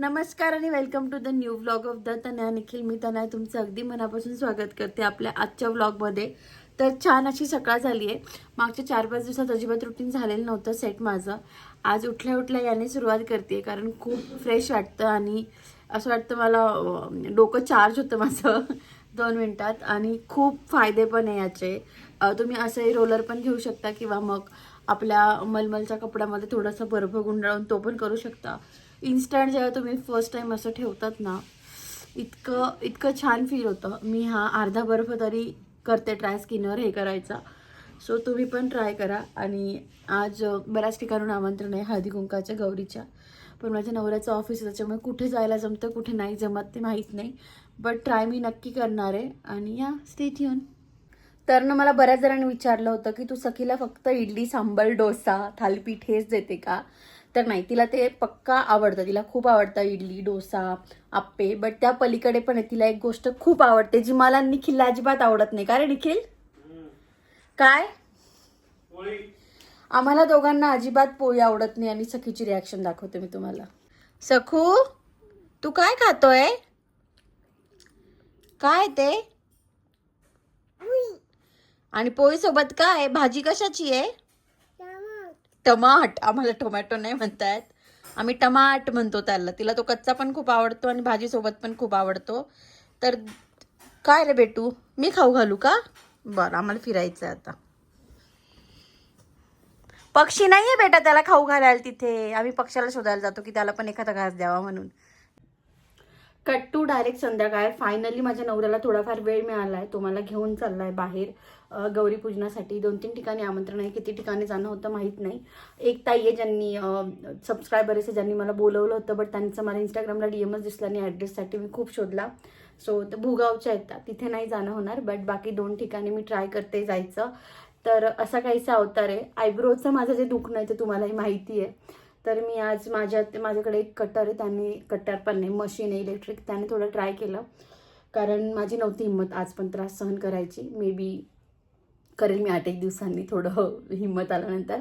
नमस्कार आणि welcome to the new vlog of the Tanaya Nikhil मी तनया तुमचं अगदी मनापासून स्वागत करते आपल्या आजच्या व्लॉगमध्ये तर छान अशी सकाळ झाली आहे. मागच्या चार पाच दिवसात अजिबात रुटीन झालेलं नव्हतं सेट माझं. आज उठल्या उठल्या याने सुरुवात करते कारण खूप फ्रेश वाटतं आणि असं वाटतं मला डोकं चार्ज होतं माझं दोन मिनटात. आणि खूप फायदे पण आहे याचे. तुम्ही असंही रोलर पण घेऊ शकता किंवा मग आपल्या मलमलच्या कपड्यामध्ये थोडासा बर्फ गुंडाळून तो पण करू शकता. इन्स्टंट जेव्हा तुम्ही फर्स्ट टाइम असं ठेवतात ना इतकं इतकं छान फील होतं. मी हा अर्धा बर्फ तरी करते ट्राय स्किनवर हे करायचा. सो तुम्ही पण ट्राय करा. आणि आज बऱ्याच ठिकाणून आमंत्रण आहे हळदी कुंकाच्या गौरीच्या. पण माझ्या नवऱ्याचं ऑफिस त्याच्यामुळे कुठे जायला जमतं कुठे नाही जमत ते माहीत नाही. बट ट्राय मी नक्की करणार आहे. आणि या स्टेट येऊन तर ना मला बऱ्याच जणांनी विचारलं होतं की तू सखीला फक्त इडली सांबर डोसा थालीपीठ हेच देते का? तर नाही तिला ते पक्का आवडतं. तिला खूप आवडतं इडली डोसा आप्पे. बट त्या पलीकडे पण आहे तिला एक गोष्ट खूप आवडते जी मला निखिलला अजिबात आवडत नाही. का रे निखिल? काय? आम्हाला दोघांना अजिबात पोळी आवडत नाही आणि सखीची रिॲक्शन दाखवते मी तुम्हाला. सखू तू काय खातोय? काय ते? आणि पोळी सोबत काय? भाजी कशाची आहे? टमाट आम्हाला टोमॅटो नाही म्हणतायत. आम्ही टमाट म्हणतो त्याला. तिला तो कच्चा पण खूप आवडतो आणि भाजीसोबत पण खूप आवडतो. तर काय रे बेटू? मी खाऊ घालू का? बरं आम्हाला फिरायचं आहे आता. पक्षी नाहीये बेटा त्याला खाऊ घालायला तिथे. आम्ही पक्षाला शोधायला जातो की त्याला पण एखादा घास द्यावा म्हणून. कट टू डायरेक्ट संध्याकाळ. फायनली माझ्या नवऱ्याला थोडाफार वेळ मिळाला आहे तो मला घेऊन आहे बाहेर. गौरीपूजनासाठी गौरी पूजनासाठी. दोन तीन ठिकाणी आमंत्रण आहे. किती ठिकाणी जाणं होतं माहीत नाही. एक ताई आहे ज्यांनी सबस्क्रायबर आहे ज्यांनी मला बोलवलं होतं बट त्यांचं मला इंस्टाग्रामला डी एमच दिसला आणि ॲड्रेससाठी मी खूप शोधला. सो तर भूगावच्या आहेत त्या. तिथे नाही जाणं होणार बट बाकी दोन ठिकाणी मी ट्राय करते जायचं. तर असा काहीसा अवतार आहे. आयब्रोचं माझं जे दुखणं आहे ते तुम्हालाही माहिती आहे. तर मी आज माझ्या माझ्याकडे एक कटर आहे त्यांनी कटर पण नाही मशीन आहे इलेक्ट्रिक त्याने थोडं ट्राय केलं. कारण माझी नव्हती हिंमत आज पण त्रास सहन करायची. मे बी करेल मी आठ एक दिवसांनी थोडं हिंमत आल्यानंतर.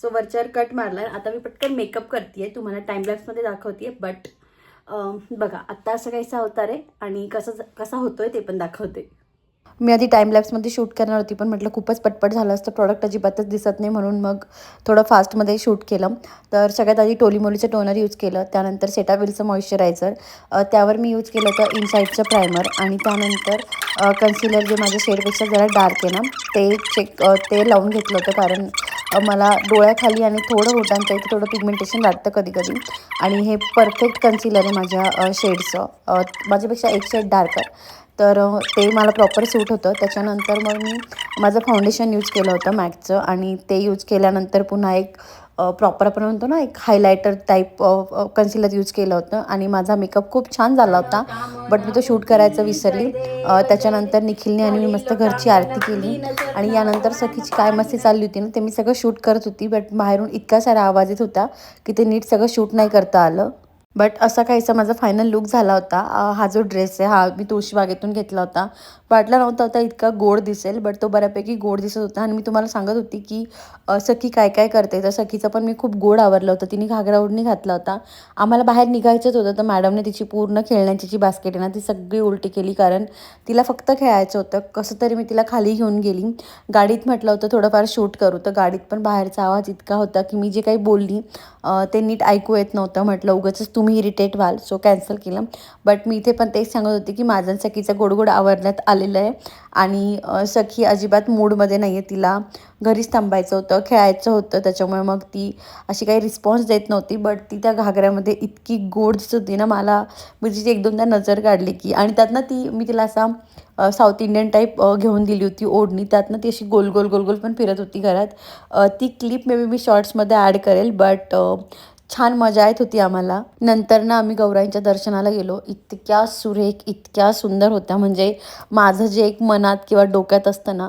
सो वरच्यावर कट मारला आता मी पटकन मेकअप करते तुम्हाला टाईमलॅप्समध्ये दाखवते बट बघा आत्ता असं काहीसा अवतार आहे आणि कसं कसा होतोय ते पण दाखवते. मी आधी टाईमलॅप्समध्ये शूट करणार होती पण म्हटलं खूपच पटपट झालं असतं. प्रॉडक्ट अजिबातच दिसत नाही म्हणून मग थोडं फास्टमध्ये शूट केलं. तर सगळ्यात आधी टोलीमोलीचं टोनर यूज केलं. त्यानंतर सेटाविलचं मॉइश्चरायझर त्यावर मी यूज केलं होतं इनसाईडचं प्रायमर आणि त्यानंतर कन्सिलर जे माझ्या शेडपेक्षा जरा डार्क आहे ना ते चेक ते लावून घेतलं होतं. कारण मला डोळ्याखाली आणि थोडं होटांच्या इथे थोडं पिगमेंटेशन लागतं कधी कधी आणि हे परफेक्ट कन्सिलर आहे माझ्या शेडचं माझ्यापेक्षा एक शेड डार्कर तर ते मला प्रॉपर सूट होतं. त्याच्यानंतर मग मी माझं फाउंडेशन यूज केलं होतं मॅकचं आणि ते यूज केल्यानंतर पुन्हा एक प्रॉपर आपण म्हणतो ना एक हायलायटर टाईप कन्सिलर यूज केलं होतं आणि माझा मेकअप खूप छान झाला होता. बट मी तो शूट करायचं विसरली. त्याच्यानंतर निखिलने आणि मी मस्त घरची आरती केली आणि यानंतर सखीची काय मस्ती चालली होती ना ते मी सगळं शूट करत होती. बट बाहेरून इतका सारा आवाज येत होता की ते नीट सगळं शूट नाही करता आलं. बट असा काहीसा माझा फायनल लुक झाला होता. हा जो ड्रेस आहे हा मी तुळशीबागेतून घेतला होता. वाटला नव्हता होता इतका गोड दिसेल बट तो बऱ्यापैकी गोड दिसत होता. आणि मी तुम्हाला सांगत होती की सखी काय काय करते? तर सखीचं पण मी खूप गोड आवरलं होतं. तिने घागरा ओढणी घातला होता. आम्हाला बाहेर निघायचंच होतं. तर मॅडमने तिची पूर्ण खेळण्याची जी बास्केट आहे ना ती सगळी उलटी केली. कारण तिला फक्त खेळायचं होतं. कसं तरी मी तिला खाली घेऊन गेली. गाडीत म्हटलं होतं थोडंफार शूट करू. तर गाडीत पण बाहेरचा आवाज इतका होता की मी जे काही बोलली ते नीट ऐकू येत नव्हतं. म्हटलं उगाच तुम्ही इरिटेट व्हाल सो कॅन्सल केलं. बट मी इथे पण तेच सांगत होते की माझं सखीचं गोड गोड आवरण्यात आलेलं आहे. आणि सखी अजिबात मूडमध्ये नाही आहे तिला घरीच थांबायचं होतं खेळायचं होतं. त्याच्यामुळे मग ती अशी काही रिस्पॉन्स देत नव्हती. बट ती त्या घागऱ्यामध्ये इतकी गोड दिसत होती ना मला मी तिची एक दोनदा नजर काढली की आणि त्यातनं ती मी तिला असा साऊथ इंडियन टाईप घेऊन दिली होती ओढणी. त्यातनं ती अशी गोल गोल गोल गोल पण फिरत होती घरात. ती क्लिप मे बी मी शॉर्ट्समध्ये ॲड करेल बट छान मजा येत होती आम्हाला. नंतर ना आम्ही गौराईंच्या दर्शनाला गेलो. इतक्या सुरेख इतक्या सुंदर होत्या. म्हणजे माझं जे एक मनात किंवा डोक्यात असतं ना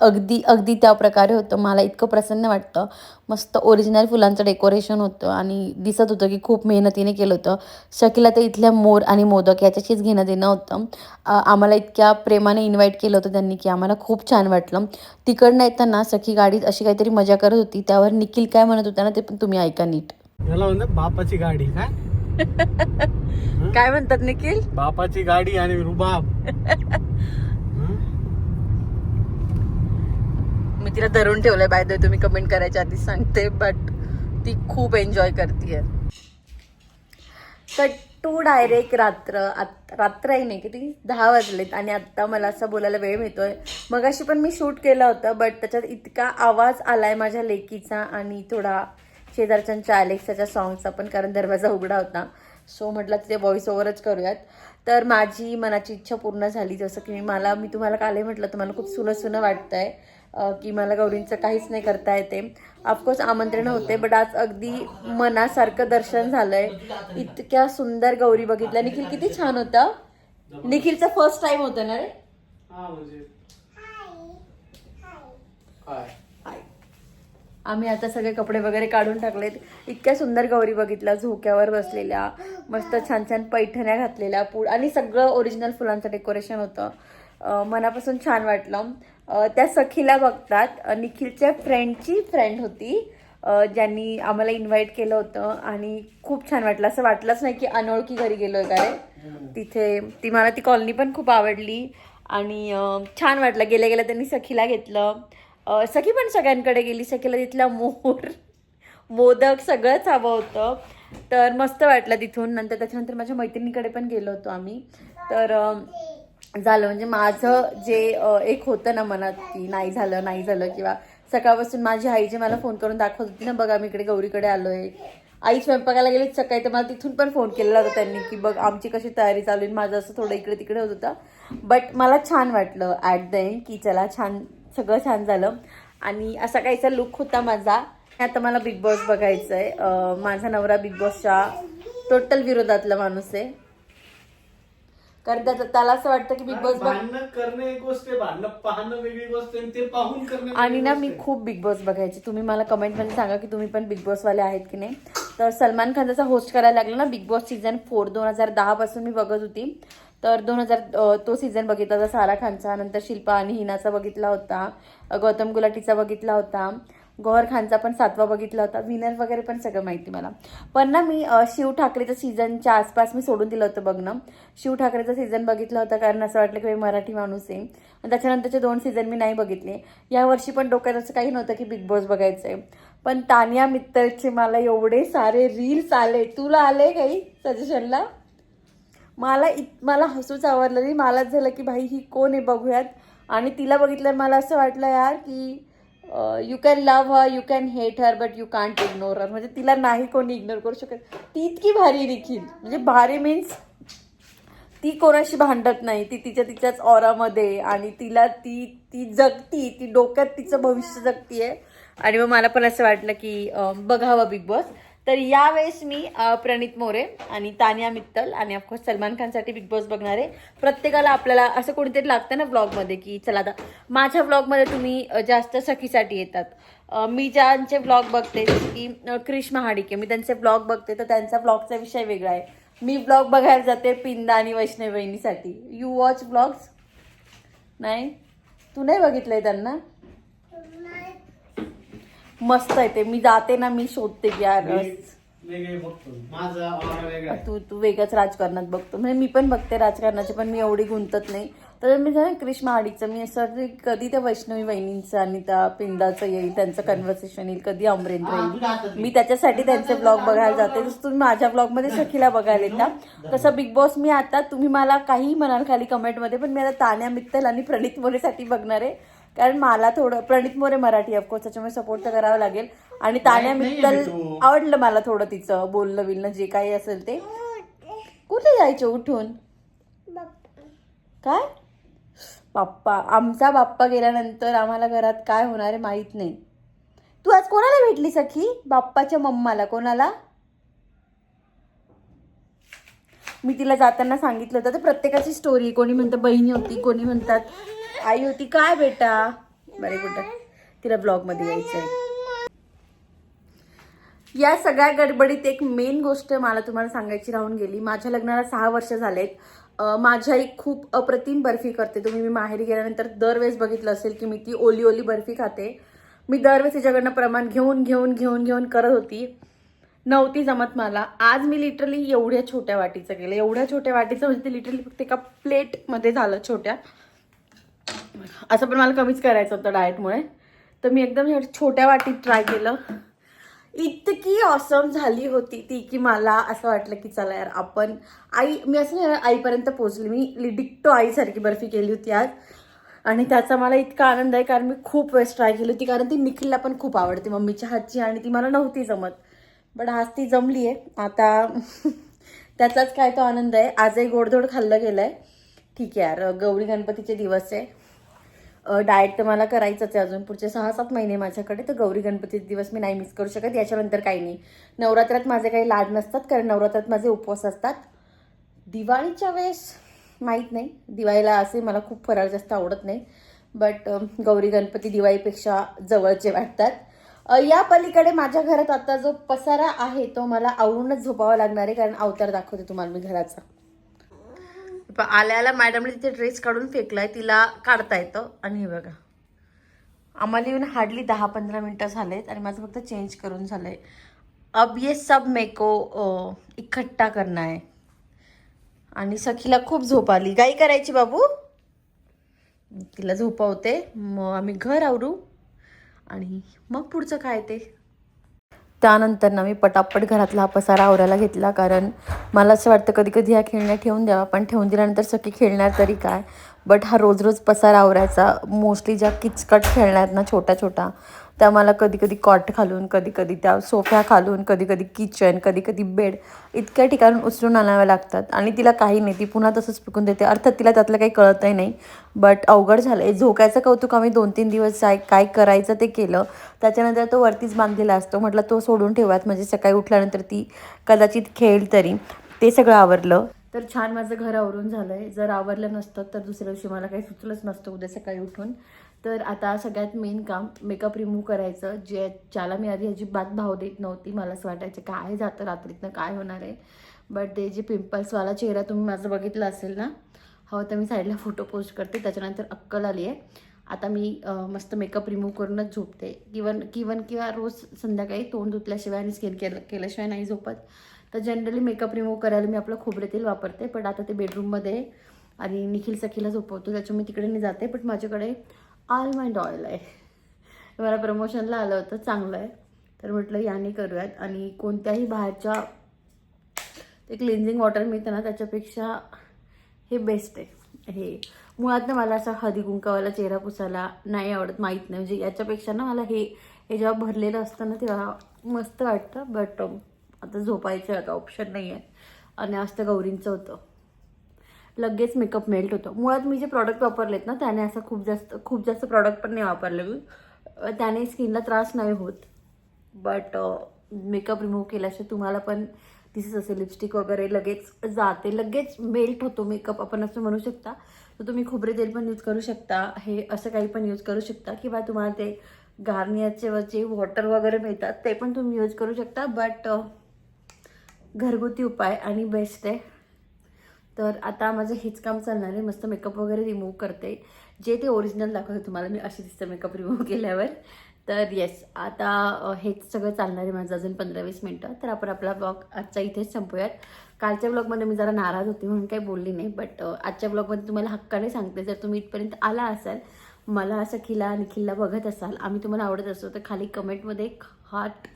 अगदी अगदी त्या प्रकारे होतं. मला इतकं प्रसन्न वाटतं. मस्त ओरिजिनल फुलांचं डेकोरेशन होतं आणि दिसत होतं की खूप मेहनतीने केलं होतं. शकीला तर इथल्या मोर आणि मोदक याच्याशीच घेणं देणं होतं. आम्हाला इतक्या प्रेमाने इन्व्हाइट केलं होतं त्यांनी की आम्हाला खूप छान वाटलं. तिकडनं येताना सखी गाडीत अशी काहीतरी मजा करत होती. त्यावर निखिल काय म्हणत होता ना ते पण तुम्ही ऐका नीट. याला म्हणतात बापाची गाडी काय? काय म्हणतात निखिल? बापाची गाडी आणि रुबाब? मी तिला धरून ठेवलंय बाय द तुम्ही कमेंट करायच्या आधी सांगते बट ती खूप एन्जॉय करते कट टू डायरेक्ट रात्र रात्रही नाही किती? दहा वाजलेत आणि आत्ता मला असं बोलायला वेळ मिळतोय. मगाशी पण मी शूट केलं होतं बट त्याच्यात इतका आवाज आलाय माझ्या लेकीचा आणि थोडा शेजारच्यांच्या अलेक्साच्या सॉंगचा पण कारण दरवाजा उघडा होता. सो म्हटलं तिथे व्हॉइस ओव्हरच करूयात. तर माझी मनाची इच्छा पूर्ण झाली. जसं की मी मला मी तुम्हाला कालही म्हटलं तर मला खूप सुनं सुनं वाटतंय अं, की मला गौरींचं काहीच नाही करता येते. ऑफकोर्स आमंत्रण होते बट आज अगदी मनासारखं दर्शन झालंय. इतक्या सुंदर गौरी बघितल्या. निखिल किती छान होता. निखिलचा फर्स्ट टाइम होता ना रे हा म्हणजे काय हाय. आम्ही आता सगळे कपडे वगैरे काढून टाकलेत. इतक्या सुंदर गौरी बघितल्या झोक्यावर बसलेल्या मस्त छान छान पैठण्या घातलेल्या पूड आणि सगळं ओरिजिनल फुलांचं डेकोरेशन होतं. मनापासून छान वाटलं. त्या सखीला बघतात निखिलच्या फ्रेंडची फ्रेंड होती ज्यांनी आम्हाला इन्व्हाइट केलं होतं आणि खूप छान वाटलं. असं वाटलंच नाही की अनोळखी घरी गेलो आहे काय तिथे ती मला ती कॉलनी पण खूप आवडली आणि छान वाटलं. गेल्या गेल्या त्यांनी सखीला घेतलं. सखी पण सगळ्यांकडे गेली. सखीला तिथला मोर मोदक सगळंच हवं होतं. तर मस्त वाटलं तिथून. नंतर त्याच्यानंतर माझ्या मैत्रिणीकडे पण गेलो होतो आम्ही. तर झालं. म्हणजे माझं जे एक होतं ना मनात की नाही झालं नाही झालं किंवा सकाळपासून माझी आई जे मला फोन करून दाखवत होती ना बघा मी इकडे गौरीकडे आलो आहे आई स्वयंपाकाला गेली सकाळी. तर मला तिथून पण फोन केलेला होता त्यांनी की बघ आमची कशी तयारी चालू आहे. माझं असं थोडं इकडे तिकडे होत होतं. बट मला छान वाटलं ॲट द एंड की चला छान सगळं छान झालं. आणि असा काहीचा लुक होता माझा. आता मला बिग बॉस बघायचं आहे माझा नवरा बिग बॉसच्या टोटल विरोधातला माणूस आहे. कारण त्याला असं वाटतं की बिग बॉस पाहून आणि ना मी खूप बिग बॉस बघायची. तुम्ही मला कमेंटमध्ये सांगा की तुम्ही पण बिग बॉसवाले आहेत की नाही. तर सलमान खान जसा होस्ट करायला लागला ना बिग बॉस सीझन फोर दोन हजार दहापासून मी बघत होती. तर दोन हजार तो सीझन बघितला होता सारा खानचा. नंतर शिल्पा आणि हिनाचा बघितला होता. गौतम गुलाटीचा बघितला होता. गौहर खानचा पण सातवा बघितला होता. विनर वगैरे पण सगळं माहिती मला. पण ना मी शिव ठाकरेचं सीझनच्या आसपास मी सोडून दिलं होतं बघणं. शिव ठाकरेचं सीझन बघितलं होतं कारण असं वाटलं की मी मराठी माणूस आहे. आणि त्याच्यानंतरचे दोन सीझन मी नाही बघितले. यावर्षी पण डोक्यात असं काही नव्हतं की बिग बॉस बघायचं आहे पण तानिया मित्तलचे मला एवढे सारे रील्स आले. तुला आले काही सजेशनला मला इत मला हसूच आवडलं नाही. मलाच झालं की भाई ही कोण आहे? बघूयात. आणि तिला बघितल्यावर मला असं वाटलं यार की you can love her you can hate her but you can't ignore her म्हणजे तिला नाही कोणी इग्नोर करू शकत. ती इतकी भारी निखील. म्हणजे भारी मीन्स ती कोणाशी भांडत नाही. ती तिच्या तिच्याच ऑरामध्ये आणि तिला ती ती जगती. ती डोक्यात तिचं भविष्य जगतीये. आणि मग मला पण असं वाटलं की बघावं बिग बॉस तर यावेळेस मी प्रणित मोरे आणि तानिया मित्तल आणि ऑफकोर्स सलमान खानसाठी बिग बॉस बघणार. आहे प्रत्येकाला आपल्याला असं कोणीतरी लागतं ना व्लॉगमध्ये की चला आता माझ्या व्लॉगमध्ये तुम्ही जास्त सखीसाठी येतात. मी ज्यांचे व्लॉग बघते की क्रिश महाडिके मी त्यांचे व्लॉग बघते तर त्यांचा व्लॉगचा विषय वेगळा आहे. मी ब्लॉग बघायला जाते पिंदा आणि वैष्णव बहिणीसाठी. यू वॉच ब्लॉग्स नाही? तू नाही बघितलं आहे त्यांना? मस्त आहे ते. मी जाते ना मी शोधते की यार. वेगळे बघतो. माझा ऑरा वेगळा आहे. तू तू वेगळंच राजकारणात बघतो. म्हणजे मी पण बघते राजकारणाचे पण मी एवढी गुंतत नाही. तर मी क्रिश महाडिकचं मी असं वाटतं की कधी त्या वैष्णवी वहिनींचं आणि त्या पिंदाचं येईल त्यांचं कन्व्हर्सेशन येईल कधी अमरेंद्र येईल. मी त्याच्यासाठी त्यांचे ब्लॉग बघायला जाते. जसं तुम्ही माझ्या ब्लॉगमध्ये सखीला बघायला येता. तसं बिग बॉस मी आता तुम्ही मला काही म्हणाल खाली कमेंटमध्ये पण मी आता तान्या मित्तल आणि प्रणित मोरेसाठी बघणार आहे. कारण मला थोडं प्रणित मोरे मराठी ऑफकोर्स त्याच्यामुळे सपोर्ट तर करावं लागेल. आणि तान्या मित्तल. आवडलं मला थोडं तिचं बोलणं बिलणं जे काही असेल ते. कुठे जायचं उठून? काय? बाप्पा आमचा बाप्पा गेल्यानंतर आम्हाला घरात काय होणार आहे माहीत नाही. तू आज कोणाला भेटली सखी? बाप्पाच्या मम्माला कोणाला? मी तिला जाताना सांगितलं होतं तर प्रत्येकाची स्टोरी कोणी म्हणतं बहिणी होती कोणी म्हणतात आई होती. काय बेटा? बरे कुठं? तिला ब्लॉगमध्ये यायचं आहे या सगळ्या गडबडीत एक मेन गोष्ट मला तुम्हाला सांगायची राहून गेली. माझ्या लग्नाला सहा वर्ष झालेत. माझ्या एक खूप अप्रतिम बर्फी करते. तुम्ही मी माहेरी गेल्यानंतर दरवेळेस बघितलं असेल की मी ती ओली ओली बर्फी खाते. मी दरवेळेस तिच्याकडनं प्रमाण घेऊन घेऊन घेऊन घेऊन करत होती. नव्हती जमत मला. आज मी लिटरली एवढ्या छोट्या वाटीचं केलं. एवढ्या छोट्या वाटीचं म्हणजे ते लिटरली फक्त एका प्लेटमध्ये झालं छोट्या. असं पण मला कमीच करायचं होतं डाएटमुळे. तर मी एकदम छोट्या वाटीत ट्राय केलं. इतकी ऑसम झाली होती ती की मला असं वाटलं की चला यार आपण आई मी असं नाही आईपर्यंत पोचली मी डिक्टो आईसारखी बर्फी केली होती आज. आणि त्याचा मला इतका आनंद आहे कारण मी खूप वेळेस ट्राय केली होती. कारण ती निखिलला पण खूप आवडते मम्मीच्या हातची आणि ती मला नव्हती जमत. बट आज ती जमली आहे आता त्याचाच काय तो आनंद आहे. आजही गोडधोड खाल्लं गेलं आहे ठीक आहे यार. गौरी गणपतीचे दिवस आहे. डाएट तर मला करायचंच आहे अजून. पुढचे सहा सात महिने माझ्याकडे तर गौरी गणपतीचे दिवस मी नाही मिस करू शकत. याच्यानंतर काही नाही. नवरात्रात माझे काही लाड नसतात कारण नवरात्रात माझे उपवास असतात. दिवाळीच्या वेळेस माहीत नाही. दिवाळीला असे मला खूप फराळ जास्त आवडत नाही. बट गौरी गणपती दिवाळीपेक्षा जवळचे वाटतात. या पलीकडे माझ्या घरात आता जो पसारा आहे तो मला आवरूनच झोपावा लागणार आहे कारण अवतार दाखवते तुम्हाला मी घराचा. आल्याला मॅडमने तिथे ड्रेस काढून फेकलाय तिला काढता येतं. आणि हे बघा. आम्हाला येऊन हार्डली दहा पंधरा मिनटं झालेत आणि माझं फक्त चेंज करून झालं आहे अब ये सब मेको इकट्ठा करणं आहे आणि सखीला खूप झोप आली. गाई करायची बाबू? तिला झोपवते मग आम्ही घर आवरू. आणि मग पुढचं काय ते? त्यानंतर ना मी पटापट घरातला हा पसारा आवरायला घेतला कारण मला असं वाटतं कधी कधी ह्या खेळण्या ठेवून द्यावा पण ठेवून दिल्यानंतर सखी खेळणार तरी काय? बट हा रोज रोज पसार आवरायचा. मोस्टली ज्या किचकट खेळण्या आहेत ना छोट्या छोट्या त्या मला कधी कधी कॉट घालून कधी कधी त्या सोफ्या खालून कधी कधी किचन कधी कधी बेड इतक्या ठिकाणून उचलून आणाव्या लागतात. आणि तिला काही नाही ती पुन्हा तसंच पिकून देते. अर्थात तिला त्यातलं काही कळतही नाही. बट अवघड झालं आहे झोकायचं कौतुक आम्ही दोन तीन दिवस काय काय करायचं ते केलं. त्याच्यानंतर तो वरतीच बांधलेला असतो. म्हटलं तो सोडून ठेवात म्हणजे सकाळी उठल्यानंतर ती कदाचित खेळेल तरी. ते सगळं आवरलं. तर छान माझं घर आवरून झालं आहे जर आवरलं नसतं तर दुसऱ्या दिवशी मला काही सुचलंच नसतं उद्या सकाळी उठून. तर आता सगळ्यात मेन काम मेकअप रिमूव्ह करायचं जे ज्याला मी आधी अजिबात भाव देत नव्हती. मला असं वाटायचं काय जातं रात्रीतनं? काय होणार आहे? बट ते जे पिंपल्सवाला चेहरा तुम्ही माझं बघितला असेल ना हवं तर मी साईडला फोटो पोस्ट करते. त्याच्यानंतर अक्कल आली आहे. आता मी मस्त मेकअप रिमूव्ह करूनच झोपते. किवन किवन किंवा रोज संध्याकाळी तोंड धुतल्याशिवाय आणि स्किन केलं केल्याशिवाय नाही झोपत. तर जनरली मेकअप रिमूव्ह करायला मी आपलं खोबरे तेल वापरते पण आता ते बेडरूममध्ये आणि निखिल सखीला झोपवतो त्याच्यामुळे तिकडे मी जाते बट माझ्याकडे आलमंड ऑइल आहे. मला प्रमोशनला आलं होतं चांगलं आहे. तर म्हटलं याने करूयात आणि कोणत्याही बाहेरच्या ते क्लिन्झिंग वॉटर मिळतं ना त्याच्यापेक्षा हे बेस्ट आहे. हे मुळात ना मला असा हदी कुंकावाला चेहरा पुसायला नाही आवडत माहीत नाही. म्हणजे याच्यापेक्षा ना मला हे हे जेव्हा भरलेलं असतं ना तेव्हा मस्त वाटतं बट आता झोपायचं आता ऑप्शन नाही आहे. आणि आज तर गौरींचं होतं. लगेच मेकअप मेल्ट होतो. मुळात मी जे प्रॉडक्ट वापरलेत ना त्याने असं खूप जास्त खूप जास्त प्रॉडक्ट पण नाही वापरले मी. त्याने स्किनला त्रास नाही होत. बट मेकअप रिमूव्ह केल्याशिवाय तुम्हाला पण दिसत असेल. लिपस्टिक वगैरे लगेच जाते. लगेच मेल्ट होतो मेकअप आपण असं म्हणू शकता. तर तुम्ही खोबरे तेल पण यूज करू शकता. हे असं काही पण यूज करू शकता. किंवा तुम्हाला ते गार्नियरचे जे वॉटर वगैरे मिळतात ते पण तुम्ही यूज करू शकता. बट घरगुती उपाय आणि बेस्ट आहे. तर आता माझं हेच काम चालणार आहे. मस्त मेकअप वगैरे रिमूव्ह करते. जे ते ओरिजिनल दाखवते तुम्हाला मी अशी दिसतं मेकअप रिमूव्ह केल्यावर. तर येस आता हेच सगळं चालणार आहे माझं अजून पंधरा वीस मिनटं. तर आपण आपला ब्लॉग आजचा इथेच संपूयात. कालच्या ब्लॉगमध्ये मी जरा नाराज होती म्हणून काही बोलली नाही बट आजच्या ब्लॉगमध्ये तुम्हाला हक्काने सांगते. जर तुम्ही इथपर्यंत आला असाल मला सखीला निखिलला बघत असाल आम्ही तुम्हाला आवडत असतो तर खाली कमेंटमध्ये एक हार्ट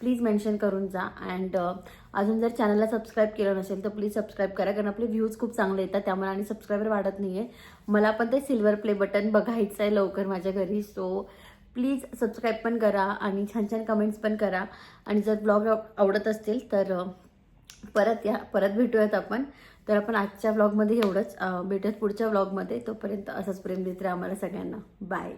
प्लीज मेन्शन करून जा. अँड uh, अजून जर चॅनलला सबस्क्राईब केलं नसेल तर प्लीज सबस्क्राईब करा. कारण आपले व्ह्यूज खूप चांगले येतात त्यामुळे आणि सबस्क्रायबर वाढत नाही आहे मला पण ते सिल्वर प्ले बटन बघायचं आहे लवकर माझ्या घरी. सो प्लीज सबस्क्राईब पण करा आणि छान छान कमेंट्स पण करा. आणि जर ब्लॉग आवडत असतील तर uh, परत या परत भेटूयात आपण. तर आपण आजच्या ब्लॉगमध्ये एवढंच. भेटूयात पुढच्या ब्लॉगमध्ये तोपर्यंत असंच प्रेम देत राहा आम्हाला सगळ्यांना. बाय